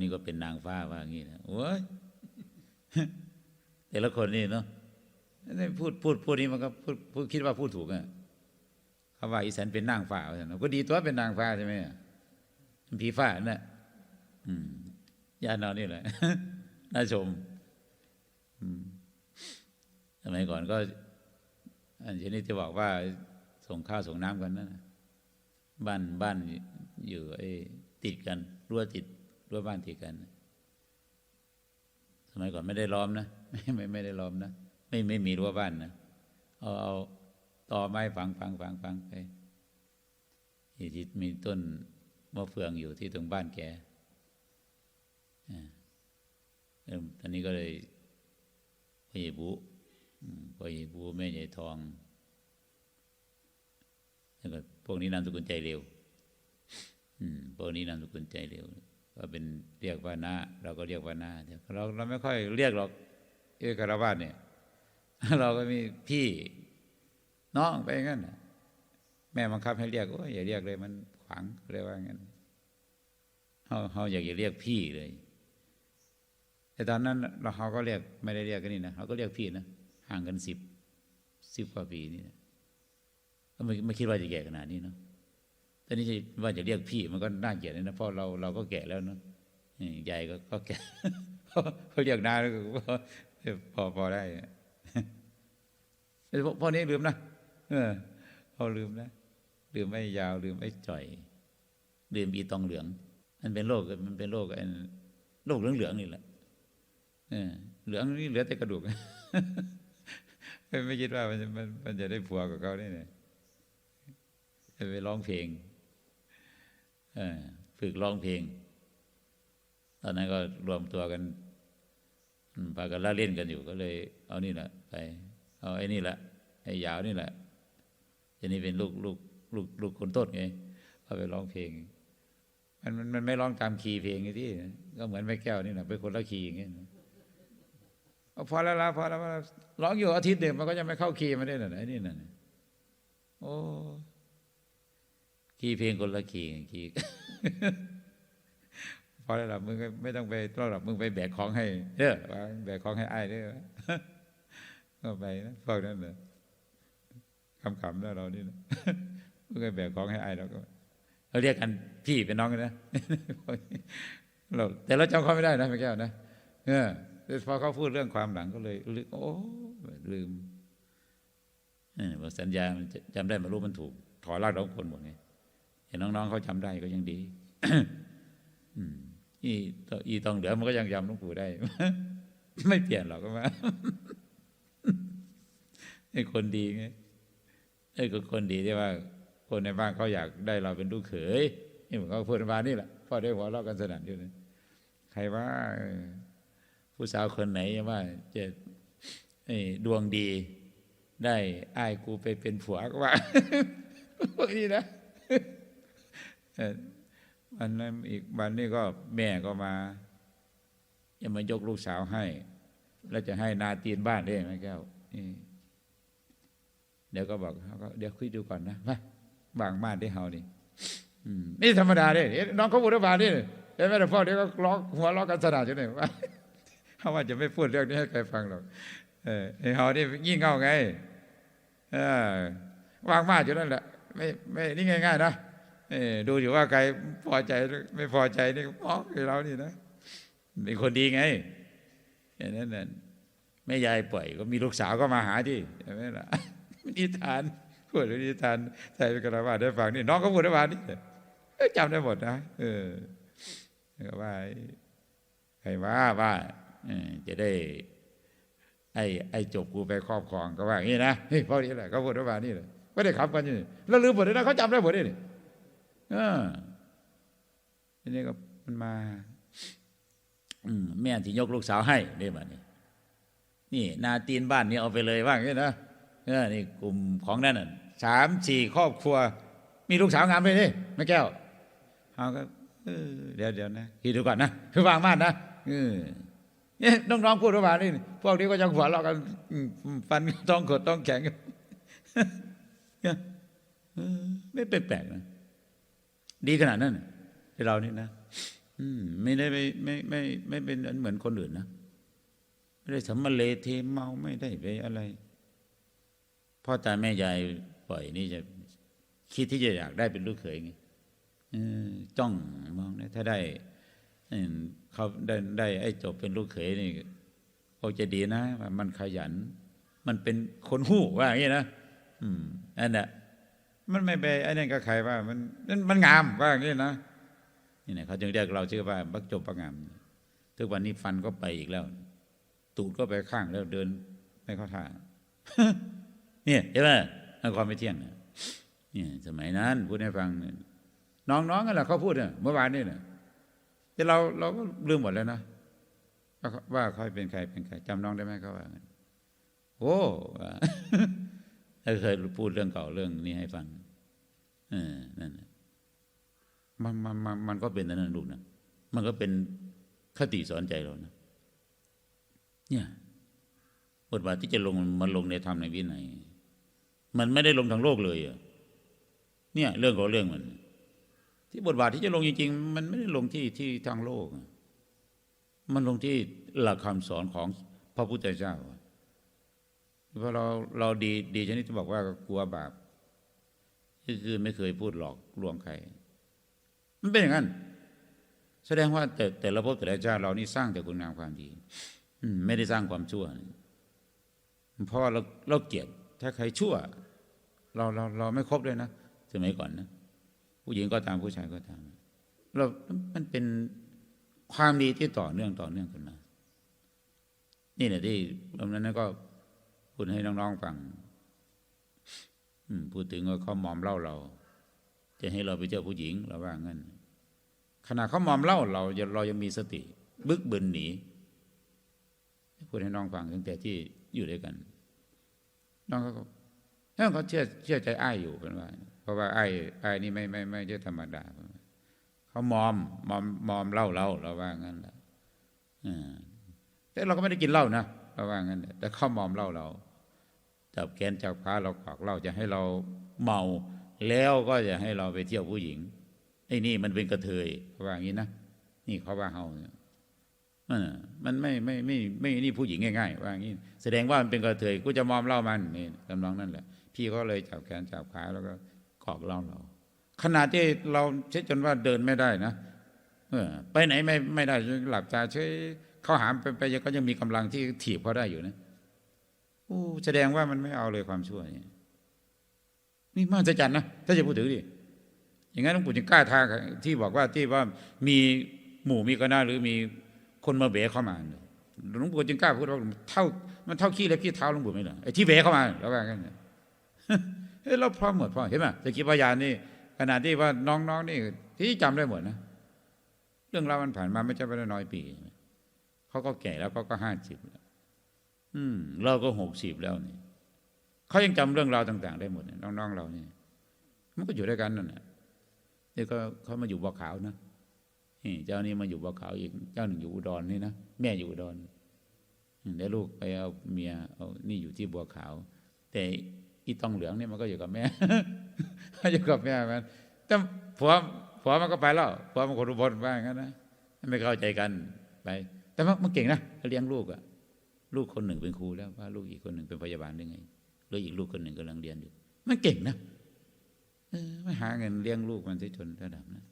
นี้ก็เป็นนางฟ้าว่างี้นะโอ้ยแต่ละคนนี่เนาะพูดพูดพูดนี้มันก็พูดพูดคิดว่าพูดถูกอะคำว่าอีสันเป็นนางฟ้าว่าซั่นเนาะก็ดีตัวเป็นนางฟ้าใช่ไหมผีฟ้าน่ะญาติเรานี่แหละน่าชมสมัยก่อนก็ อันชนิดที่บอกว่าส่งข้าวส่งน้ำกันนั่นน่ะบ้านบ้านอยู่ไอ้ติดกันรั้วติด รั้วบ้านติดกัน สมัยก่อนไม่ได้ล้อมนะไม่ไม่ไม่ได้ล้อมนะไม่ไม่มีรั้วบ้านนะเอาเอาต่อไม้ฝังฝังฝังฝังไปที่ที่มีต้นมะเฟืองอยู่ที่ตรงบ้านแกอ่าเอิ่มตอนนี้ก็เลยพ่อใหญ่บุพ่อใหญ่บุแม่ใหญ่ทองแล้วก็พวกนี้นามสกุลใจเร็ว อืม พวกนี้นามสกุลใจเร็ว ก็เป็นเรียกว่านาเราก็เรียกว่านาเราเราไม่ค่อยเรียกหรอกเอกราชเนี่ย เราก็มีพี่น้องไปงั้นแม่บังคับให้เรียกโอ้ยอย่าเรียกเลยมันขวางเรียกว่างั้นเขาเขาอยากจะเรียกพี่เลย แต่ตอนนั้น เราเขาก็เรียกไม่ได้เรียกกันนี่นะเขาก็เรียกพี่นะห่างกันสิบสิบกว่าปีนี่นะก็ไม่ไม่คิดว่าจะแก่ขนาดนี้เนาะ แต่นี่ว่าจะเรียกพี่มันก็น่าเกลียดนะเพราะเราเราก็แก่แล้วเนาะใหญ่ก็ก็แก่เขาเรียกนาแล้วก็พอพอได้พ่อนี้ลืมนะเออพอลืมนะลืมไม่ยาวลืมไม่จ่อย ลืมอีตองเหลือง มันเป็นโรคมันเป็นโรคไอ้โรคเหลืองๆนี่แหละเออเหลืองนี่เหลือแต่กระดูกไม่คิดว่ามันจะมันมันจะได้ผัวกับเขาได้เนี่ยไปร้องเพลง ฝึกร้องเพลง ตอนนั้นก็รวมตัวกันพากันละเล่นกันอยู่ก็เลย เอานี่แหละไป เอาไอ้นี่แหละไอ้ยาวนี่แหละทีนี้เป็นลูกลูกลูกลูกคนต้นไงเอาไปร้องเพลง มันมันมันไม่ร้องตามคีย์เพลงไงที่ก็เหมือนแม่แก้วนี่แหละเป็นคนละคีย์อย่างเงี้ยพอแล้วละพอแล้วพอแล้วร้องอยู่อาทิตย์เดียวมันก็จะไม่เข้าคีย์มาได้หน่ะไอ้นี่น่ะโอ้ คีย์เพลงคนละคีย์คีย์พอแล้วล่ะมึงไม่ต้องไปต้อนรับมึงไปแบกของให้เด้อแบกของให้อ้ายเด้อก็ไปนะพวกนั้นเลยคำๆแล้วเรานี่นะมึงก็แบกของให้อ้ายเราก็เราเรียกกันพี่เป็นน้องกันนะเราแต่เราจำเขาไม่ได้นะแม่แก้วนะเออแต่พอเขาพูดเรื่องความหลังก็เลยลืมโอ้ลืมออบอกสัญญามันจำได้มารู้มันถูกถอดรากถอนคนหมดไง เห็นน้องๆเขาจำได้ก็ยังดีอีตอีตองเหลือมันก็ยังจำหลวงปู่ได้ ไม่เปลี่ยนหรอกก็มาไอ้คนดีไงไอ้ก็คนดีที่ว่า คนในบ้านเขาอยากได้เราเป็นลูกเขยนี่เหมือนเขาพูดมานี่แหละพ่อได้หัวเราะกันสนั่นอยู่เลยใครว่าผู้สาวคนไหนว่าจะไอ้ดวงดี ได้อ้ายกูไปเป็นผัวก็ว่าพวกนี้นะ วันนั้นอีกวันนี้ก็แม่ก็มาจะมายกลูกสาวให้ แล้วจะให้นาตีนบ้านได้ไหมแก้วเดี๋ยวก็บอกเก็เดี๋ยวคุยดูก่อนนะมาบางบ้านได้เฮานี่นี่ธรรมดาเด้เอ๊ะน้องเขาพูดว่านี่เห็นไหมแต่พ่อเดี๋ยวก็ร้องหัวเร้องกันสนานอยู่เนี่ยว่าเขาว่าจะไม่พูดเรื่องนี้ให้ใครฟังหรอกเออเฮานี่ยิ่งเง่าไง เออวางมาอยู่นั่นแหละ ไม่ไม่นี่ง่ายๆนะ ดูอยู่ว่าใครพอใจหรือไม่พอใจนี่ก็ฟ้องเรานี่นะเป็นคนดีไงอย่างนั้นน่ะไม่ยายปล่อยก็มีลูกสาวก็มาหาที่ใช่ไหมล่ะนิทานพูดเรื่องนิทานใส่เป็นกระบาดได้ฟังนี่น้องก็พูดได้ฟังนี่เอ้ยจำได้หมดนะเออก็ว่าใครว่าว่าจะได้ ไอ้ไอ้จบกูไปครอบครองก็ว่าอย่างนี้นะเฮ้ยพอดีแหละเขาพูดได้ฟังนี่เลยไม่ได้ขับกันอยู่นี่แล้วลืมหมดเลยนะเขาจำได้หมดเลยนี่ เออทีนี้ก็มันมาอืมแม่ที่ยกลูกสาวให้ได้บัดนี้ นี่ นาตีนบ้านนี้เอาไปเลยว่างนี้นะเออนี่กลุ่มของนั่นน่ะสามสี่ครอบครัว มีลูกสาวงามเลยนี่แม่แก้วเอาก็เออเดี๋ยวเดี๋ยวนะคิดดูก่อนนะคือวางมานนะเออเนี่ยน้องๆพูดระหว่านี่พวกนี้ก็ยังหัวเราะกันฟันต้องขดต้องแข็งเนี่เออไม่แปลกนะ ดีขนาดนั้นน่ะที่เรานี่นะอืมไม่ได้ไม่ไม่ไม่ไม่เป็นเหมือนคนอื่นนะไม่ได้สำมาเลเทเมาไม่ได้ไปอะไรพ่อตาแม่ยายปล่อยนี่จะคิดที่จะอยากได้เป็นลูกเขยไงจ้องมองนะถ้าได้เขาได้ได้ ไอ้จบเป็นลูกเขยนี่คงจะดีนะมันขยัน มันเป็นคนหู้ว่าอย่างนี้นะอืมอันน่ะ มันไม่ไปไอ้นั่นก็ใครว่า มันนั่นมันงามว่าอย่างนี้นะนี่นะเขาจึงเรียกเราชื่อว่า บักจบประงามทุกวันนี้ฟันก็ไปอีกแล้ว ตูดก็ไปข้างแล้วเดินไม่เข้าท่าเนี่ยใช่ไหมนั่นความไม่เที่ยงเนี่ยเนี่ยสมัยนั้นพูดให้ฟังเนี่ยน้องๆกันแหละเขาพูดเนี่ยเมื่อวานนี่เนี่ยแต่เราเราก็ลืมหมดแล้วนะว่าเขาเป็นใครเป็นใครจำน้องได้ไหมเขาว่าโอ้ ว่าเราเคยพูดเรื่องเก่าเรื่องนี้ให้ฟังเออนั่นนะมันมันมันมันก็เป็นนั่นนะลูกนะมันก็เป็นคติสอนใจเรานะเนี่ยบทบาทที่จะลงมันลงในธรรมในวินัยมันไม่ได้ลงทางโลกเลยอะเนี่ย เรื่องของเรื่องมัน ที่บทบาทที่จะลงจริงๆ มันไม่ได้ลงที่ที่ทางโลก มันลงที่หลักคำสอนของพระพุทธเจ้า เพราะเราเราดีดีชนิดที่บอกว่ากลัวบาปก็คือไม่เคยพูดหลอกลวงใคร มันเป็นอย่างนั้น แสดงว่าแต่แต่ละภพแต่ละชาติเรานี่สร้างแต่คุณงามความดีอืไม่ได้สร้างความชั่วเพราะาเราเราเกลียดถ้าใครชั่ว เราเราเราไม่ครบเลยนะสมัยก่อนนะผู้หญิงก็ตามผู้ชายก็ตาม เรา มันเป็นความดีที่ต่อเนื่องต่อเนื่องกันมา นี่แหละที่ตรงนั้นก็ พูดให้น้องๆฟังพูดถึงว่าเขามอมเล่าเรา จะให้เราไปเจอผู้หญิงเราว่างั้นขณะเขามอมเล่าเราเรายังมีสติ บึกบึนหนีพูดให้น้องฟังตั้งแต่ที่อยู่ด้วยกัน น้องเขาน้องเขาเชื่อเชื่อใจอ้ายอยู่เป็นว่า เพราะว่าอ้ายอ้ายนี่ไม่ไม่ไม่ใช่ธรรมดาเขามอมมอมมอมเล้าเราเราว่างั้นแหละแต่เราก็ไม่ได้กินเหล้านะเราว่างั้นแต่เขามอมเล้าเรา จับแขนจับขาเราขอกเล้าจะให้เราเมาแล้วก็จะให้เราไปเที่ยวผู้หญิงไอ้นี่มันเป็นกระเทยเขาว่าอย่างนี้นะนี่เขาว่าเฮาเนี่ยมันไม่ไม่ไม่ไม่นี่ผู้หญิงง่ายๆว่าอย่างนี้แสดงว่ามันเป็นกระเทยกูจะมอมเล่ามันนี่กำลังนั่นแหละ พี่ก็เลยจับแขนจับขาแล้วก็กอกเล่าเราขนาดที่เราเช็ดจนว่าเดินไม่ได้นะเออไปไหนไม่ไม่ได้หลับตาเฉยเขาหามไปไปก็ยังมีกำลังที่ถีบเขาได้อยู่นะ โอ้แสดงว่ามันไม่เอาเลยความชั่วนี่นี่มากจะจันนะถ้าจะพูดถึงดิอย่างนั้นหลวงปู่จึงกล้าทาที่บอกว่าที่ว่ามีหมู่มีคณะหรือมีคนมาเบะเข้ามาหลวงปู่จึงกล้าพูดว่าเท่ามันเท่าขี้เล็บขี้เท้าหลวงปู่ไม่เหรอไอ้ที่เบะเข้ามาแล้วกันเฮ้ยเราพร้อมหมดพร้อมเห็นไหมตะกี้พยานนี่ขนาดที่ว่าน้องๆนี่ที่จำได้หมดนะเรื่องราวมันผ่านมาไม่ใช่ไม่น้อยปีเขาก็แก่แล้วเขาก็ห้าสิบแล้ว อืม เราก็หกสิบแล้วนี่เขายังจำเรื่องราวต่าง ๆ ได้หมดน้องๆเรานี่มันก็อยู่ด้วยกันนั่นแหละนี่ก็เขามาอยู่บ่อขาวนะนี่เจ้านี้มาอยู่บ่อขาวอีก เจ้าหนึ่งอยู่อุดรนี่นะแม่อยู่อุดรแล้วลูกไปเอาเมียเอานี่อยู่ที่บัวขาว แต่อีตองเหลืองนี่มันก็อยู่กับแม่อยู่กับแม่มันแต่ผัวผัวมันก็ไปแล้วผัวมันคนอุบลว่างั้นนะไม่เข้าใจกันไป แต่มันเก่งนะเลี้ยงลูกอะ ลูกคนหนึ่งเป็นครูแล้วว่าลูกอีกคนหนึ่งเป็นพยาบาลได้ไงหรืออีกลูกคนหนึ่งกำลังเรียนอยู่ มันเก่งนะเออไม่หาเงินเลี้ยงลูกมันที่จนระดับนั้น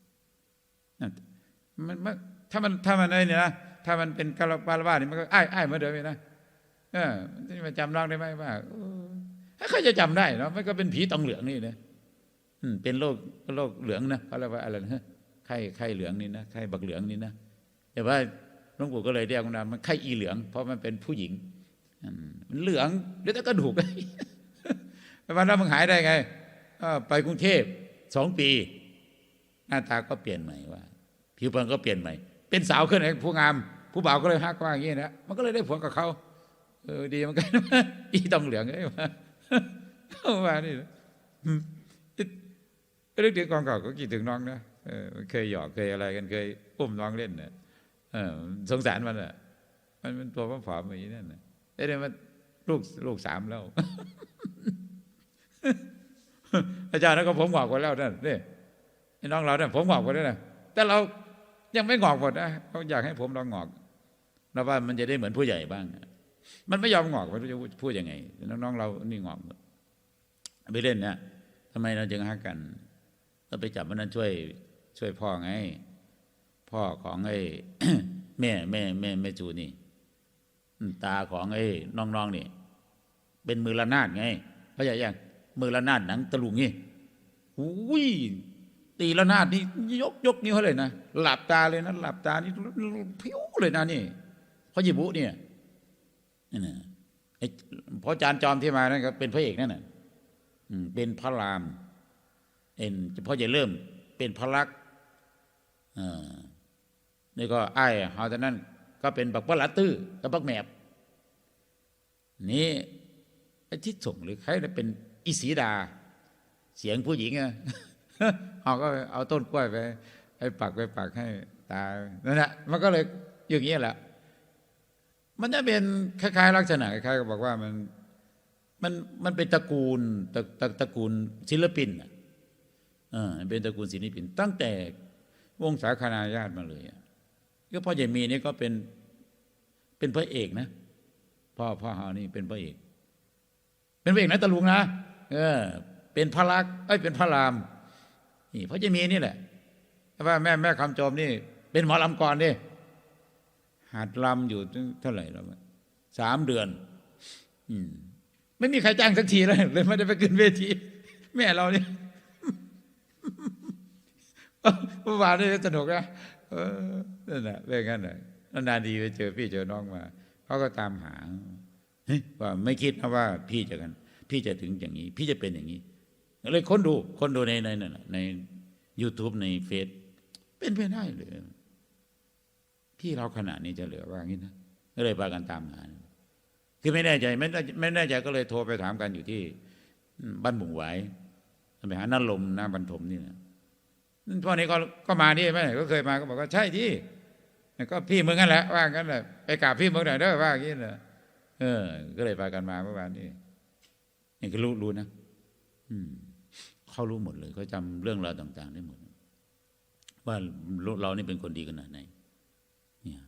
มันถ้ามันถ้ามันได้เนี่ยนะถ้ามันเป็นกาลปาลวานี่มันก็อ้ายอ้ายมาเดิมนะเออที่มาจำร่างได้ไหมว่าใครจะจำได้เนาะมันก็เป็นผีตองเหลืองนี่นะเป็นโรคโรคเหลืองนะเขาเรียกว่าอะไรนะไข้ไข้เหลืองนี่นะไข้บักเหลืองนี่นะแต่ว่า หลวงปู่ก็เลยเรียกมันมันไข้อีเหลือง เพราะมันเป็นผู้หญิงมันเหลืองแล้วแต่กระดูกวันนั้นมึงหายได้ไงไปกรุงเทพสองปี หน้าตาก็เปลี่ยนใหม่ว่า ผิวพรรณก็เปลี่ยนใหม่ เป็นสาวขึ้นไอ้ผู้งาม ผู้บ่าวก็เลยฮักว่าอย่างนี้นะมันก็เลยได้ผัวกับเขาเออดีเหมือนกันอีต้องเหลืองไอ้มาเข้ามานี่เรื่องถึงกกองเก่าก็คิดถึงน้องนะเออเคยหยอกเคยอะไรกันเคยอุ้มน้องเล่นเนี่ย สงสารมันอะ มันเป็นตัวผอมๆอย่างนี้นั่นนะแต่เดี๋ยวมันลูกลูกสามแล้ว อาจารย์นั้นก็ผมบอกไว้แล้วนั่นนี่น้องเราเนี่ยผมบอกไว้แล้วนะแต่เรายังไม่งอกหมดนะเขาอยากให้ผมลองงอกแล้วว่ามันจะได้เหมือนผู้ใหญ่บ้าง มันไม่ยอมงอกมันจะพูดยังไง น้องๆเรานี่งอกหมดไปเล่นนะทำไมเราจึงฮักกันเราไปจับมันนั้นช่วย ช่วยพ่อไง พ่อของไอ้แม่แม่แม่แม่จูนี่ตาของไอ้น้องๆนี่ เป็นมือระนาดไงเขาใจยังมือระนาดหนังตะลุงนี่อุ้ยตีระนาดนี่ยกยกนิ้วเขาเลยนะหลับตาเลยนะหลับตานี่พิ้วเลยนะนี่เขาหยิบุเนี่ยนี่นะไอ้พระอาจารย์จอมที่มานั่นก็เป็นพระเอกนั่นน่ะเป็นพระรามเอ็นเฉพาะจะเริ่ม เป็นพระลักษณ์อ่า นี่ก็ไอ้เฮาตอนนั้นก็เป็นบักปลาตื้อกับบักแมบ นี่ไอ้ที่ส่งหรือใครน่ะเป็นอิสีดา เสียงผู้หญิงอะเขาก็เอาต้นกล้วยไปให้ปักไปปักให้ตานั่นแหละมันก็เลยอย่างนี้แหละ มันจะเป็นคล้ายๆ ลักษณะคล้ายๆกับอกว่ามันมันมันเป็นตระกูลตระตระตระกูลศิลปินอะเออเป็นตระกูลศิลปิน ตั้งแต่วงสาคนาญาติมาเลยอะ ก็พ่อใหญ่มีนี่ก็เป็นเป็นพระเอกนะ พ่อพ่อฮานี่เป็นพระเอก เป็นพระเอกนะตะลุงนะเออ เป็นพระลักษณ์เอ้ยเป็นพระรามนี่พระจะมีนี่แหละว่าแม่แม่คำจอมนี่ เป็นหมอลำก่อนดิหัดลำอยู่เท่าไหร่แล้วสามเดือน อืมไม่มีใครจ้างสักทีเลยเลยไม่ได้ไปขึ้นเวที แม่เราเนี่ยเมื่อวานนี่สนุกนะ เออนั่นแหละเป็นงั้นเลยนานๆดีไปเจอพี่เจอน้องมาเขาก็ตามหาเฮ้ยว่าไม่คิดนะว่าพี่จะกัน พี่จะถึงอย่างนี้ พี่จะเป็นอย่างนี้เลยคนดูคนดูในในนั่นน่ะใน YouTube ในเฟซเป็นไปได้เลยพี่เราขนาดนี้จะเหลือว่างี้นะก็เลยพากันตามหาคือไม่แน่ใจไม่แน่ไม่แน่ใจก็เลยโทรไปถามกันอยู่ที่บ้านบุงไหวไปหานันลมน้าบรรทมนี่นะ พวกนี้ก็ก็มานี่ไหมก็เคยมาก็บอกว่าใช่ที่ก็พี่มึงกันแหละว่างั้นแหละไปกราบพี่มึงหน่อยเด้อว่างี้เลยเออ ก็เลยพากันมาเมื่อวานนี้นี่ก็รู้รู้นะอืมเขารู้หมดเลยเขาจำเรื่องราวต่าง ๆ ได้หมด ว่าเรานี่เป็นคนดีขนาดไหนเนี่ย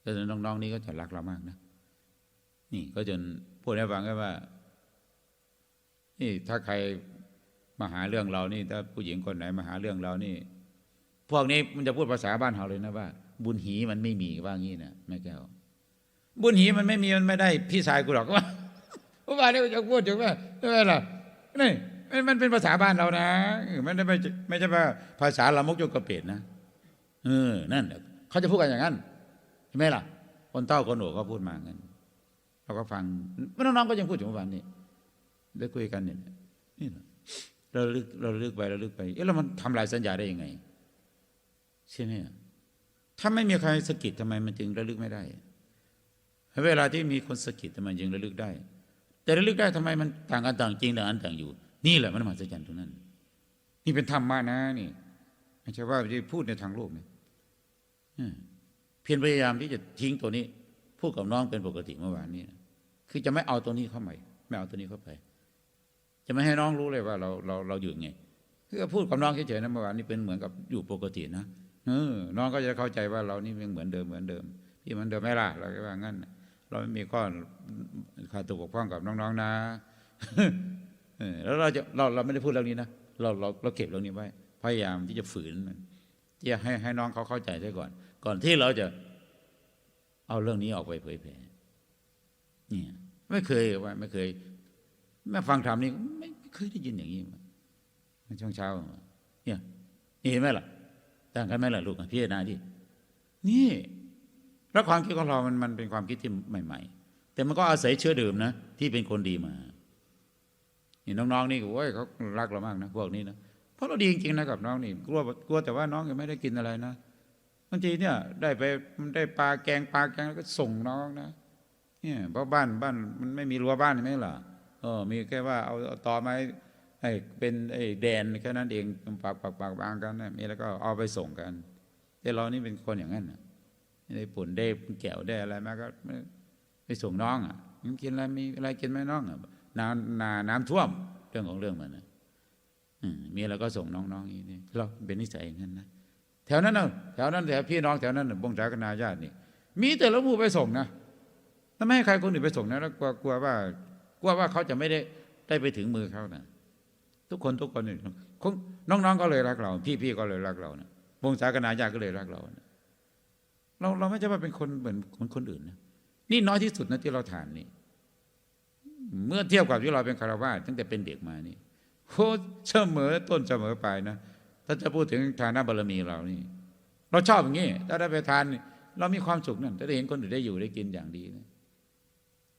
แต่น้องๆนี่ก็จะรักเรามากนะนี่ก็จนพูดให้ฟังก็ว่านี่ถ้าใคร มาหาเรื่องเรานี่ ถ้าผู้หญิงคนไหนมาหาเรื่องเรานี่ พวกนี้มันจะพูดภาษาบ้านเราเลยนะว่า บุญหีมันไม่มีว่างี้นะแม่แก้ว บุญหีมันไม่มีมันไม่ได้พี่ชายกูหรอกว่าเมื่อวานนี้จะพูดถึงว่าไม่ล่ะนี่มันเป็นภาษาบ้านเรานะมันไม่ไม่ใช่ว่าภาษาละมกยกกระเปิดนะเออนั่นเขาจะพูดกันอย่างนั้นใช่ไหมล่ะ คนเต้าคนหนูเขาพูดมางั้นเราก็ฟังน้องๆก็ยังพูดถึงวานนี้ได้คุยกันเนี่ยนี่ เราลึกเราลึกไปเราลึกไป เอ๊ะแล้วมันทำลายสัญญาได้ยังไง ใช่ไหมถ้าไม่มีใครสะกิดทำไมมันจึงระลึกไม่ได้ เวลาที่มีคนสะกิดทำไมจึงระลึกได้ แต่ระลึกได้ทำไมมันต่างกันต่างจริงต่างกันต่างอยู่ นี่แหละมันมหัศจรรย์ตรงนั้น นี่เป็นธรรมะนะนี่ไม่ใช่ว่าจะพูดในทางโลกนะเพียรพยายามที่จะทิ้งตัวนี้พูดกับน้องเป็นปกติเมื่อวานนี้ คือจะไม่เอาตัวนี้เข้าไปไม่เอาตัวนี้เข้าไป จะไม่ให้น้องรู้เลยว่าเราเราเราอยู่ไงคือพูดกับน้องเฉยๆนะเมื่อวานนี้เป็นเหมือนกับอยู่ปกตินะเออน้องก็จะเข้าใจว่าเรานี่ยังเหมือนเดิมเหมือนเดิมพี่มือนเดิมไม่ล่ะเราก็ว่างั้น เราไม่มีข้อขาดตกบกพร่องกับน้องๆนะแล้วเราจะเราเราไม่ได้พูดเรื่องนี้นะเราเราเราเก็บเรื่องนี้ไว้ พยายามที่จะฝืนที่จะให้ให้น้องเขาเข้าใจได้ก่อน ก่อนที่เราจะเอาเรื่องนี้ออกไปเผยแผ่เนี่ยไม่เคยว่าไม่เคย แม่ฟังธรรมนี่ไม่เคยได้ยินอย่างนี้มาช่วงเช้า เนี่ยเห็นไหมล่ะต่างกันไหมล่ะลูกพี่นาที่นี่แล้วความคิดของเรามันมันเป็นความคิดที่ใหม่ ๆ แต่มันก็อาศัยเชื้อเดิมนะที่เป็นคนดีมานี่น้องๆนี่โอ้ยเขารักเรามากนะพวกนี้นะเพราะเราดีจริงๆนะกับน้องนี่กลัวกลัวแต่ว่าน้องยังไม่ได้กินอะไรนะบางทีเนี่ยได้ไปได้ปลาแกงปลาแกงแล้วก็ส่งน้องนะเนี่ยเพราะบ้านบ้านมันไม่มีรั้วบ้านใช่ไหมล่ะ เออ มีแค่ว่าเอาตอไม้ให้เป็นไอ้แดนแค่นั้นเองปากปากปากบางกันนะมีแล้วก็เอาไปส่งกัน แต่เรานี่เป็นคนอย่างนั้นนะได้ปุ่นได้แก้วได้อะไรมาก็ไปส่งน้องอะมันกินอะไรมีอะไรกินไหมน้องอะน้ำนาน้ำท่วมเรื่องของเรื่องมันนะมีอะไรก็ส่งน้องๆนี่เราเป็นนิสัยอย่างนั้นนะแถวนั้นน่ะแถวนั้นแถวพี่น้องแถวนั้นบงจากนาญาตินี่ มีแต่ละผู้ไปส่งนะถ้าไม่ให้ใครคนอื่นไปส่งนะแล้วกลัวว่า กลัวว่าเขาจะไม่ได้ได้ไปถึงมือเขานะทุกคนทุกคนนี่คงน้องๆก็เลยรักเรา พี่ๆก็เลยรักเรานะวงศากนาญาก็เลยรักเรานะเราเราไม่ใช่ว่าเป็นคนเหมือนเหมือนคนอื่นนะนี่น้อยที่สุดนะที่เราทานนี่ เมื่อเทียบกับที่เราเป็นคารวาสตั้งแต่เป็นเด็กมานี่โคเสมอต้นเสมอปลายนะถ้าจะพูดถึงทานบารมีเรานี่ เราชอบอย่างนี้ถ้าได้ไปทาน เรามีความสุขนั่นถ้าได้เห็นคนอื่นได้อยู่ได้กินอย่างดีนะ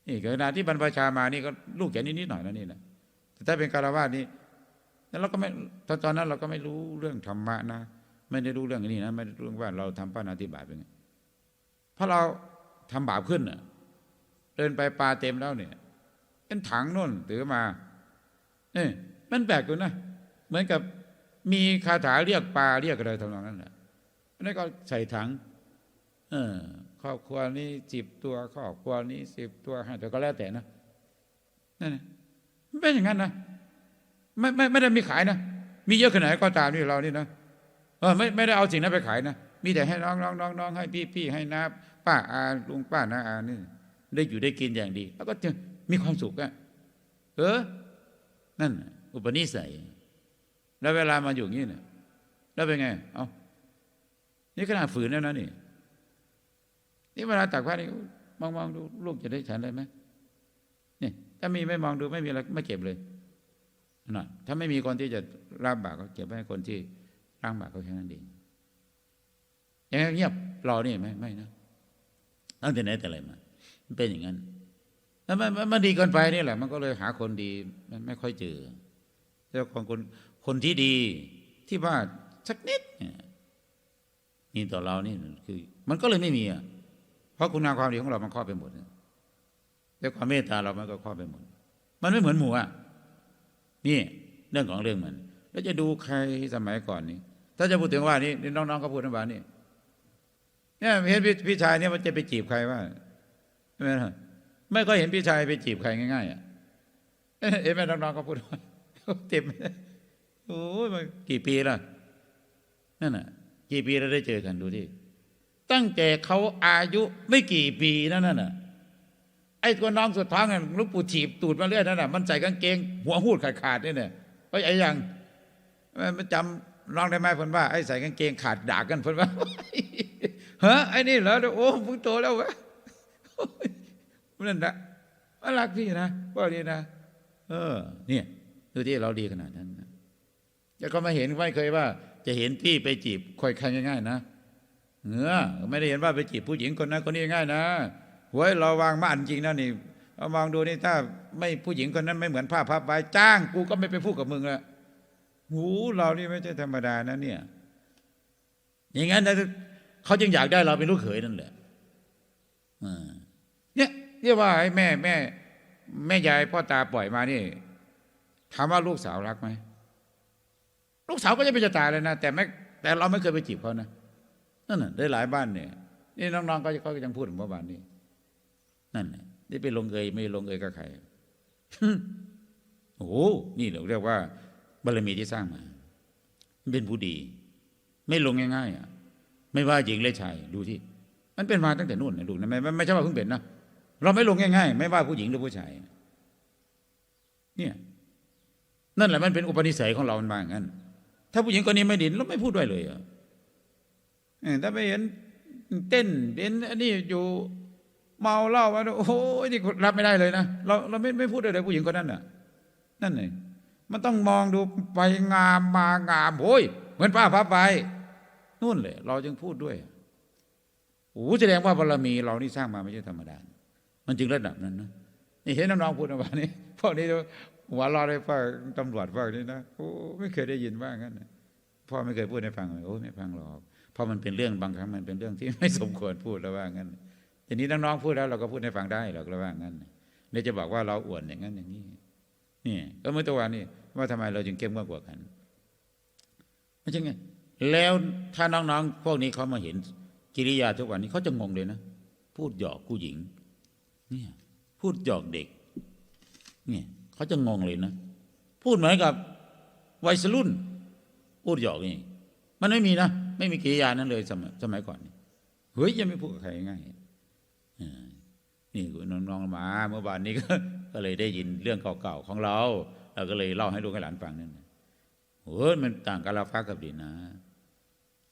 นี่ขณะที่บรรพชามานี่ก็ลูกแค่นี้นิดหน่อยนะนี่นะแต่ถ้าเป็นคารวานี่แล้วเราก็ไม่ตอนตอนนั้นเราก็ไม่รู้เรื่องธรรมะนะ ไม่ได้รู้เรื่องนี้นะไม่ได้รู้เรื่องว่าเราทำป้านาติบาตเป็นไงเพราะเราทำบาปขึ้นเน่ะเดินไปปลาเต็มแล้วเนี่ยเป็นถังนู่นถือมาเอ้ยมันแปลกอยู่นะเหมือนกับมีคาถาเรียกปลาเรียกอะไรทำนองนั้นแหละนั่นก็ใส่ถัง เออ ครอบครัวนี้สิบตัวครอบครัวนี้สิบตัวห้าตัวก็แล้วแต่นะนั่นนะมันเป็นอย่างนั้นนะไม่ไม่ไม่ได้มีขายนะมีเยอะขนาดไหนก็ตามนี่เรานี่นะเออไม่ไม่ได้เอาสิ่งนั้นไปขายนะมีแต่ให้น้องน้องน้องน้องให้พี่พี่ให้น้าป้าอาลุงป้าน้าอานี่ได้อยู่ได้กินอย่างดี แล้วก็จะมีความสุขอะเออ นั่น อุปนิสัย แล้วเวลามาอยู่อย่างนี้เนี่ยแล้วเป็นไง เอานี่ขนาดฝืนแล้วนะนี่ นี่เวลาตักผ้านี่มองมองดูลูกจะได้ฉันเลยไหมนี่ถ้ามีไม่มองดูไม่มีอะไรไม่เก็บเลยนะถ้าไม่มีคนที่จะรับบาปก็เก็บไว้ให้คนที่ร่างบาปก็แค่นั้นเองอย่างเงียบรอนี่ไหมไม่นะตั้งแต่ไหนแต่ไรมามันเป็นอย่างนั้นแล้วมันมันดีเกินไปนี่แหละ มันก็เลยหาคนดีมันไม่ค่อยเจอแล้วคนคนคนที่ดีที่ว่าสักนิดนี่ยนี่ต่อเรานี่คือ มันก็เลยไม่มีอะ เพราะคุณงามความดีของเรามันครอบไปหมดแล้วความเมตตาเรามันก็ครอบไปหมด มันไม่เหมือนหมูอะนี่เรื่องของเรื่องมัน แล้วจะดูใครสมัยก่อนนี่ถ้าจะพูดถึงว่านี่น้องๆก็พูดนะว่านี่เนี่ยเห็นพี่ชายเนี่ยมันจะไปจีบใครว่าใช่ไหมไม่ก็เห็นพี่ชายไปจีบใครง่ายๆอะเอ๊ะเห็นไหมน้องๆก็พูดว่าเต็มโอ้ยมันกี่ปีล้วนั่นน่ะ กี่ปีเราได้เจอกันดูที่ ตั้งแต่เขาอายุไม่กี่ปีนั่นน่ะไอ้ตัวน้องสุดท้องน่ะลูกปู่ถีบตูดมาเรื่อยนั่นน่ะมันใส่กางเกง หัวหูดขาดขาดนี่เนี่ยไอ้ไอ้ยังมันจำน้องได้ไหมเพิ่นว่าไอ้ใส่กางเกงขาดด่ากันเพิ่นว่าฮะไอ้นี่เหรอโอ้มึงโตแล้ววะนั่นนะมันรักพี่นะพ่อนี่นะเออ เนี่ยดูที่เราดีขนาดนั้นแล้วก็มาเห็นไม่เคยว่า จะเห็นพี่ไปจีบคอยใครง่ายๆนะ เงือไม่ได้เห็นว่าไปจีบผู้หญิงคนนั้นคนนี้ง่ายนะหวยเราวางมาอันจริงนะนี่เอามองดูนี่ถ้าไม่ผู้หญิงคนนั้นไม่เหมือนผ้าพับไว้จ้างกูก็ไม่ไปพูดกับมึงละหูเรานี่ไม่ใช่ธรรมดานะเนี่ย อย่างนั้นนะเขาจึงอยากได้เราเป็นลูกเขยนั่นแหละเนี่ยเรียกว่าไอ้แม่แม่ แม่ยายพ่อตาปล่อยมานี่ถามว่าลูกสาวรักไหมลูกสาวก็จะเป็นจะตายเลยนะแต่ไม่แต่เราไม่เคยไปจีบเขานะ นั่นน่ะได้หลายบ้านเนี่ยนี่น้องๆก็เขาก็ยังพูดถึงเมื่อวานนี้ นั่นน่ะได้ไปลงเอยไม่ลงเอยกับใครโอ้โหนี่เราเรียกว่าบารมีที่สร้างมาเป็นผู้ดี ไม่ลงง่ายๆอะ ไม่ว่าหญิงและชายดูที่มันเป็นมาตั้งแต่นู่นนะลูกนะไม่ไม่ใช่ว่าเพิ่งเป็นนะเราไม่ลงง่ายๆ ไม่ว่าผู้หญิงหรือผู้ชาย เนี่ย นั่นแหละมันเป็นอุปนิสัยของเรามันมาอย่างนั้น ถ้าผู้หญิงคนนี้ไม่ดินเราไม่พูดด้วยเลยอะ ถ้าไปเห็นเต้นเห็นอันนี้อยู่เมาเหล้ามาโอ้โหนี่รับไม่ได้เลยนะเราเราไม่ไม่พูดด้วยเลยผู้หญิงคนนั้นน่ะ นั่นเองมันต้องมองดูไปงามมางามโอ้ยเหมือนป้าพับไปนู่นเลยเราจึงพูดด้วยโอ้แสดงว่าบารมีเรานี่สร้างมาไม่ใช่ธรรมดา มันจึงระดับนั้นนะนี่เห็นน้องๆพูดมานี้พวกนี้หัวเรอได้ฟังตำรวจฟังนี่นะโอ้ไม่เคยได้ยินว่างั้นพ่อไม่เคยพูดให้ฟังเลยโอ้ไม่ฟังหรอก เพราะมันเป็นเรื่องบางครั้งมันเป็นเรื่องที่ไม่สมควรพูดแล้วว่างั้นทีนี้น้องๆพูดแล้วเราก็พูดให้ฟังได้หรอกแล้วว่างั้นเนี่ยจะบอกว่าเราอวดอย่างนั้นอย่างนี้นี่ก็เมื่อตัววันนี้ว่าทำไมเราจึงเข้มงวดกว่ากันไม่ใช่ไงแล้วถ้าน้องๆพวกนี้เขามาเห็นกิริยาทุกวันนี้เขาจะงงเลยนะพูดหยอกผู้หญิง เนี่ยพูดหยอกเด็ก เนี่ยเขาจะงงเลยนะ พูดเหมือนกับวัยรุ่น พูดหยอกนี่มันไม่มีนะ ไม่มีกิริยานั้นเลยสมัยสมัยก่อนเฮ้ยยังไม่พูดกับใครง่ายนี่น้องๆมาเมื่อวานนี้ก็ก็เลยได้ยินเรื่องเก่าๆของเรา เราก็เลยเล่าให้ลูกให้หลานฟังนั่นโอ้ยมันต่างกันลาฟ้ากับดินนะ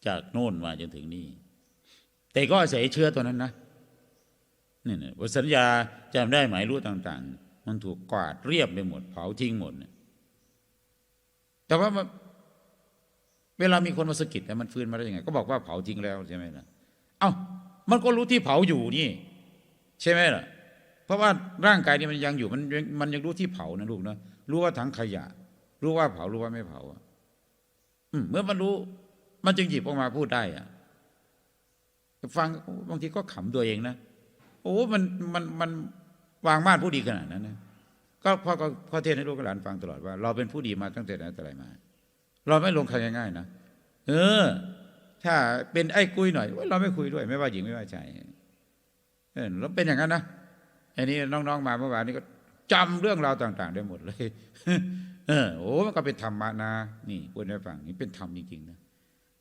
จากโน่นมาจนถึงนี่ แต่ก็อาศัยเชื้อตัวนั้นนะนี่นะบทสัญญาจำได้หมายรู้ต่าง ๆ มันถูกกวาดเรียบไปหมด เผาทิ้งหมดแต่ว่า เวลามีคนมาสะกิดแล้วมันฟื้นมาได้ยังไง ก็บอกว่าเผาทิ้งแล้วใช่ไหมล่ะเอ้ามันก็รู้ที่เผาอยู่นี่ ใช่ไหมล่ะ เพราะว่าร่างกายนี่มันยังอยู่มันยังมันยังรู้ที่เผานะลูกนะรู้ว่าถังขยะ รู้ว่าเผารู้ว่าไม่เผาอืมเมื่อมันรู้ มันจึงหยิบออกมาพูดได้อะฟังบางทีก็ขำตัวเองนะโอ้มันมันมันวางมาดผู้ดีขนาดนั้นนะก็พ่อก็พ่อเทศน์ให้ลูกหลานฟังตลอดว่า เราเป็นผู้ดีมาตั้งแต่ไหนแต่ไรมา เราไม่ลงใครง่ายๆนะเออ ถ้าเป็นไอ้กุยหน่อยเว้ยเราไม่คุยด้วย ไม่ว่าหญิงไม่ว่าชายเออเราเป็นอย่างนั้นนะอันนี้น้องๆมาเมื่อวานนี้ก็จำเรื่องราวต่าง ๆ ได้หมดเลย เออโอ้มันก็เป็นธรรมะนะนี่พูดให้ฟังนี่เป็นธรรมจริงๆนะ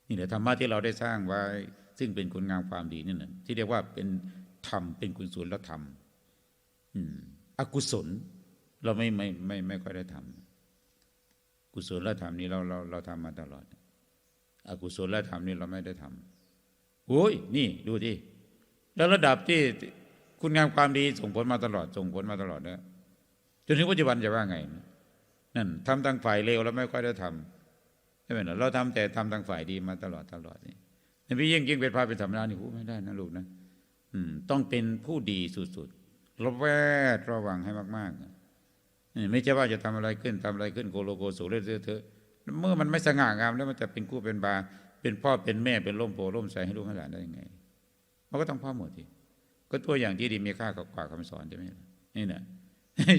นี่แหละธรรมะที่เราได้สร้างไว้ ซึ่งเป็นคุณงามความดีนี่นะที่เรียกว่าเป็นธรรมเป็นกุศลธรรม อืม อกุศล เราไม่ไม่ไม่ไม่ค่อยได้ทำ กุศลธรรมนี้เราเราเราทำมาตลอด อกุศลธรรมนี่เราไม่ได้ทำโอ้ยนี่ดูที่แล้วระดับที่คุณงามความดีส่งผลมาตลอด ส่งผลมาตลอดนะจนถึงปัจจุบันจะว่าไงนั่นทำทางฝ่ายเลวเราไม่ค่อยได้ทำใช่ไหมล่ะเราทำแต่ทำทางฝ่ายดีมาตลอดตลอดนี่นี่พี่ยิ่งยิ่งเป็นพระเป็นธรรมดานี่พูดไม่ได้นะลูกนะอืมต้องเป็นผู้ดีสุดๆระแวดระวังให้มาก ๆ ไม่ใช่ว่าจะทำอะไรขึ้นทำอะไรขึ้นโกโลโกโสเรื่อยๆเถอะเมื่อมันไม่สง่างามแล้วมันจะเป็นกู้เป็นบา เป็นพ่อเป็นแม่เป็นร่มโพล่มใสให้ลูกให้หลานได้ยังไง มันก็ต้องพ่อหมดทีก็ตัวอย่างที่ดีมีค่ากว่าคำสอนใช่ไหมล่ะนี่นะ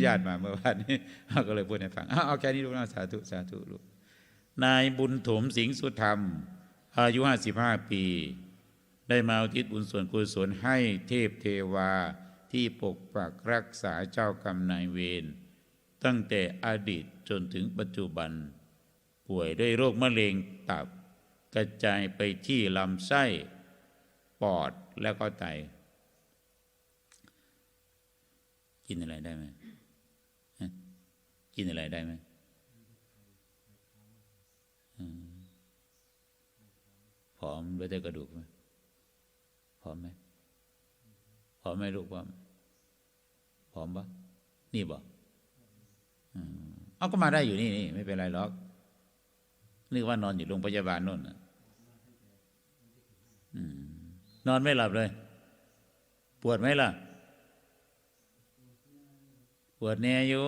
ญาติมาเมื่อวานนี้เราก็เลยพูดให้ฟังอ้าวเอาแค่นี้ลูกนะสาธุสาธุลูกนายบุญถมสิงห์สุธรรม อายุห้าสิบห้าปี ได้มาอุทิศบุญส่วนกุศลให้เทพเทวาที่ปกปักรักษาเจ้ากรรมนายเวร ตั้งแต่อดีตจนถึงปัจจุบัน ป่วยด้วยโรคมะเร็งตับ กระจายไปที่ลำไส้ ปอดแล้วก็ไต กินอะไรได้ไหมกินอะไรได้ไหมอืมผอมเหลือแต่กระดูกไหมผอมไหมผอมไหมลูกผอมผอมปะนี่บอก เอาก็มาได้อยู่นี่นี่ไม่เป็นไรหรอกนึกว่านอนอยู่โรงพยาบาลโน่นนอนไม่หลับเลย ปวดไหมล่ะ ปวดแน่อยู่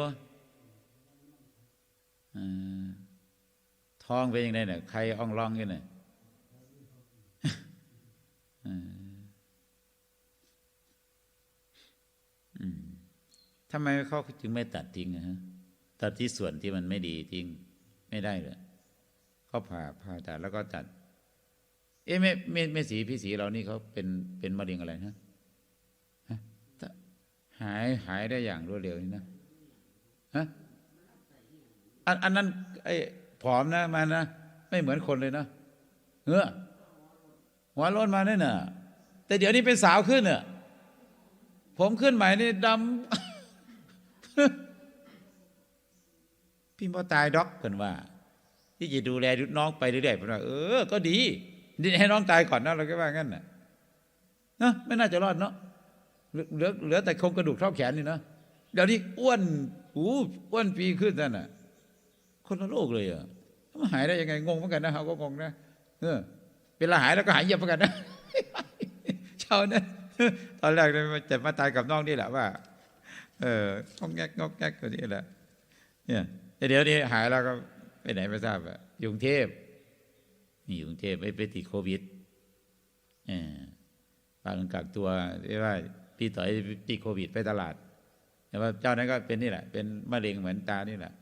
ท้องเป็นยังไงเนี่ยใครอ่องร้องกันเนี่ยทำไมเขาจึงไม่ตัดทิ้งอะฮะ ตัดที่ส่วนที่มันไม่ดีทิ้งไม่ได้เลยเขาผ่าผ่าตัดแล้วก็ตัด เอ๊ะไม่ไม่ไม่สีพี่สีเรานี่เขาเป็นเป็นมะเร็งอะไรนะฮะหายหายได้อย่างรวดเร็วนี่นะฮะอันอันนั้นไอ้ผอมนะมันนะไม่เหมือนคนเลยนะเออหัวโล้นมาเนี่ยนะแต่เดี๋ยวนี้เป็นสาวขึ้นเน่ะผมขึ้นใหม่นี่ดำ พี่พ่อตายด็อกเพิ่นว่า ที่จะดูแลน้องไปเรื่อยๆเพิ่นว่า เออ ก็ดีให้น้องตายก่อนนะเราก็ว่างั้นน่ะนะไม่น่าจะรอดเนาะเหลือเหลือแต่โครงกระดูกเท่าแขนนี่นะเดี๋ยวนี้อ้วนหูอ้วนปีขึ้นนั่นน่ะ คนละโลกเลยอะมันหายได้ยังไงงงเหมือนกันนะเราก็งงนะเออเวลาหายแล้วก็หายเยียบเหมือนกันนะเช้านะตอนแรกเลยจะมาตายกับน้องนี่แหละว่า เอองอกแงกงอกแงกตัวนี้แหละเนี่ย เดี๋ยวนี้หายแล้วก็ไปไหนไม่ทราบอะยกรุงเทพนี่อยู่กรุงเทพไปไปติดโควิดเออพากันกักตัวเรียกว่าพี่ต่อยติดโควิดไปตลาด แต่ว่าเจ้านั้นก็เป็นนี่แหละ เป็นมะเร็งเหมือนตานี่แหละ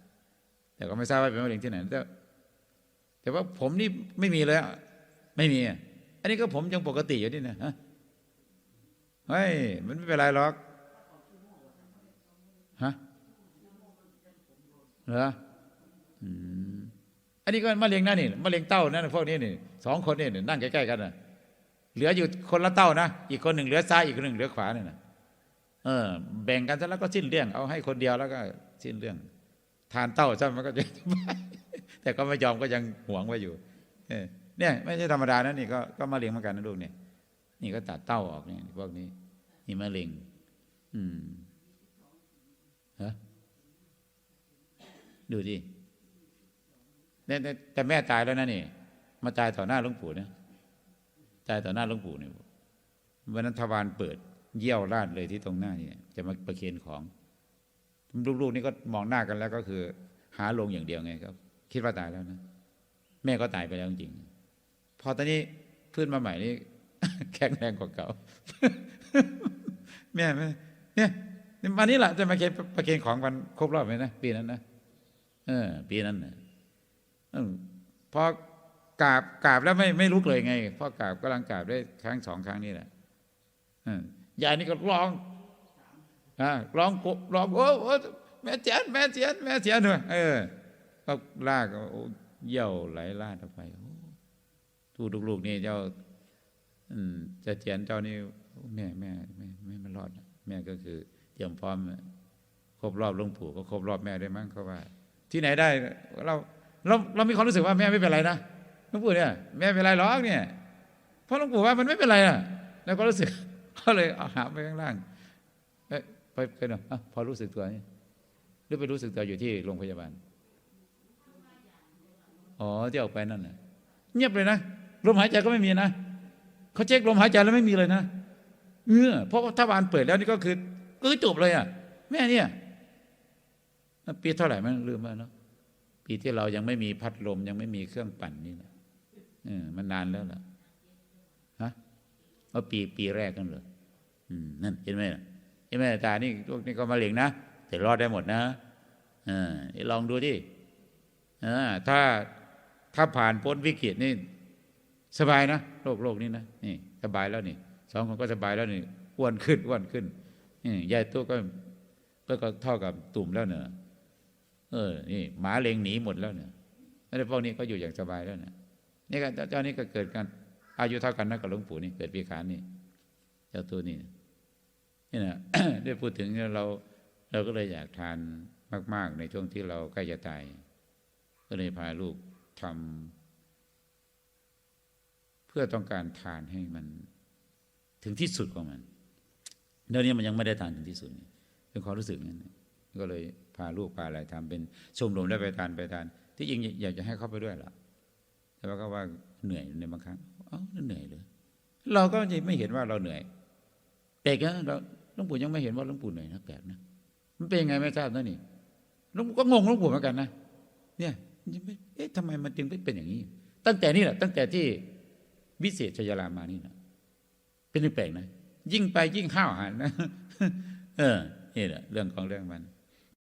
แต่ก็ไม่ทราบว่าเป็นมะเร็งที่ไหนแต่แต่ว่าผมนี่ไม่มีเลยอะไม่มีอะอันนี้ก็ผมยังปกติอยู่นี่นะฮะเฮ้ยมันไม่เป็นไรหรอกฮะ เหรออันนี้ก็มะเร็งนะนี่มะเร็งเต้านั่นพวกนี้นี่สองคนนี่นั่งใกล้ๆกันนะเหลืออยู่คนละเต้านะอีกคนหนึ่งเหลือซ้ายอีกคนหนึ่งเหลือขวาเนี่ยนะเออ แบ่งกันซะแล้วก็สิ้นเรื่อง เอาให้คนเดียวแล้วก็สิ้นเรื่อง ทานเต้าซะมันก็จะแต่ก็ไม่ยอมก็ยังหวงไว้อยู่เนี่ย ไม่ใช่ธรรมดานะนี่ก็ก็มะเร็งเหมือนกันนะลูกเนี่ยนี่ก็ตัดเต้าออกเนี่ยพวกนี้นี่มะเร็ง อืมฮะ ดูดิเนี่ยแต่แม่ตายแล้วนะนี่ มาตายต่อหน้าหลวงปู่เนี่ยตายต่อหน้าหลวงปู่เนี่ยวันนั้นทวารเปิด เยี่ยวราดเลยที่ตรงหน้านี่จะมาประเคนของ ลูกๆนี่ก็มองหน้ากันแล้วก็คือ หาลงอย่างเดียวไงครับ คิดว่าตายแล้วนะแม่ก็ตายไปแล้วจริงพอตอนนี้ขึ้นมาใหม่นี่แข็งแรงกว่าเก่าแม่แม่เนี่ยวันนี้แหละจะมาเคนประเคนของวันครบรอบไหมนะปีนั้นนะ เออ ปีนั้นนะเอพอกราบกราบแล้วไม่ไม่ลุกเลยไงพอกราบกำลังกราบได้ครั้งสองครั้งนี่แหละยายนี่ก็ร้องอ่าร้องกบร้องโอ้โอ้แม่เจียนแม่เจียนแม่เจียนด้วยเออก็ลากเยี่ยวไหลลาดออกไปโอ้ทูลูกๆนี่เจ้า อืมจะเจียนเจ้านี่แม่แม่แม่แม่ไม่รอด แม่ก็คือเตรียมพร้อมครบรอบหลวงปู่ก็ครบรอบแม่ได้มั้งเขาว่า ที่ไหนได้เราเราเรามีความรู้สึกว่าแม่ไม่เป็นไรนะหลวงปู่เนี่ยแม่เป็นไรหรอกเนี่ยเพราะหลวงปู่ว่ามันไม่เป็นไรอะแล้วก็รู้สึกก็เลยเอาหาไปข้างล่างไปไปหน่อยพอรู้สึกตัวนี่หรือไปรู้สึกตัวอยู่ที่โรงพยาบาลอ๋อที่ออกไปนั่นน่ะ เงียบเลยนะลมหายใจก็ไม่มีนะเขาเช็คลมหายใจแล้วไม่มีเลยนะเออเพราะถ้าบานเปิดแล้วนี่ก็คือก็จบเลยอะ แม่เนี่ย ปีเท่าไหร่มันลืมไปเนาะปีที่เรายังไม่มีพัดลม ยังไม่มีเครื่องปั่นนี่แหละเออมันนานแล้วล่ะฮะว่าปีปีแรกกันเลยอืมนั่นเห็นไหมล่ะเห็นไหมตานี่พวกนี้ก็มาเหลงนะแต่รอดได้หมดนะเออลองดูดิเออถ้าถ้าผ่านพ้นวิกฤตนี่ สบายนะโลกโลกนี้นะนี่ สบายแล้วนี่สองคนก็สบายแล้วนี่อ้วนขึ้นอ้วนขึ้นนี่ยายตัวก็ก็ก็เท่ากับตุ่มแล้วเนี่ย เออ นี่หมาเลงหนีหมดแล้วเนี่ยแล้วพวกนี้ก็อยู่อย่างสบายแล้วเนี่ยนี่ก็เจ้านี่ก็เกิดกันอายุเท่ากันนะกับหลวงปู่นี่เกิดปีขานนี่ เจ้าตัวนี้นี่นะได้พูดถึงเรา เราก็เลยอยากทานมาก ๆ ในช่วงที่เราใกล้จะตาย ก็เลยพาลูกทำเพื่อต้องการทานให้มัน ถึงที่สุดของมันเดี๋ยวนี้มันยังไม่ได้ทานถึงที่สุดนี่เป็นความรู้สึกนั้นก็เลย พาลูกพาอะไรทำเป็นชมรมได้ไปทานไปทาน ที่จริงอยากจะให้เข้าไปด้วยล่ะ แต่ว่าก็ว่าเหนื่อยในบางครั้งเอ้าเหนื่อยเลยเราก็ไม่เห็นว่าเราเหนื่อยเด็กนะเราหลวงปู่ยังไม่เห็นว่าหลวงปู่เหนื่อยนะแปลกนะมันเป็นยังไงไม่ทราบนะนี่หลวงปู่ก็งงหลวงปู่เหมือนกันนะเนี่ยเอ๊ะทำไมมันจึงเป็นอย่างนี้ ตั้งแต่นี่แหละตั้งแต่ที่วิเศษชยรามานี่นะเป็นเรื่องแปลกนะยิ่งไปยิ่งห้าวหาญนะ เออนี่แหละเรื่องของเรื่องมัน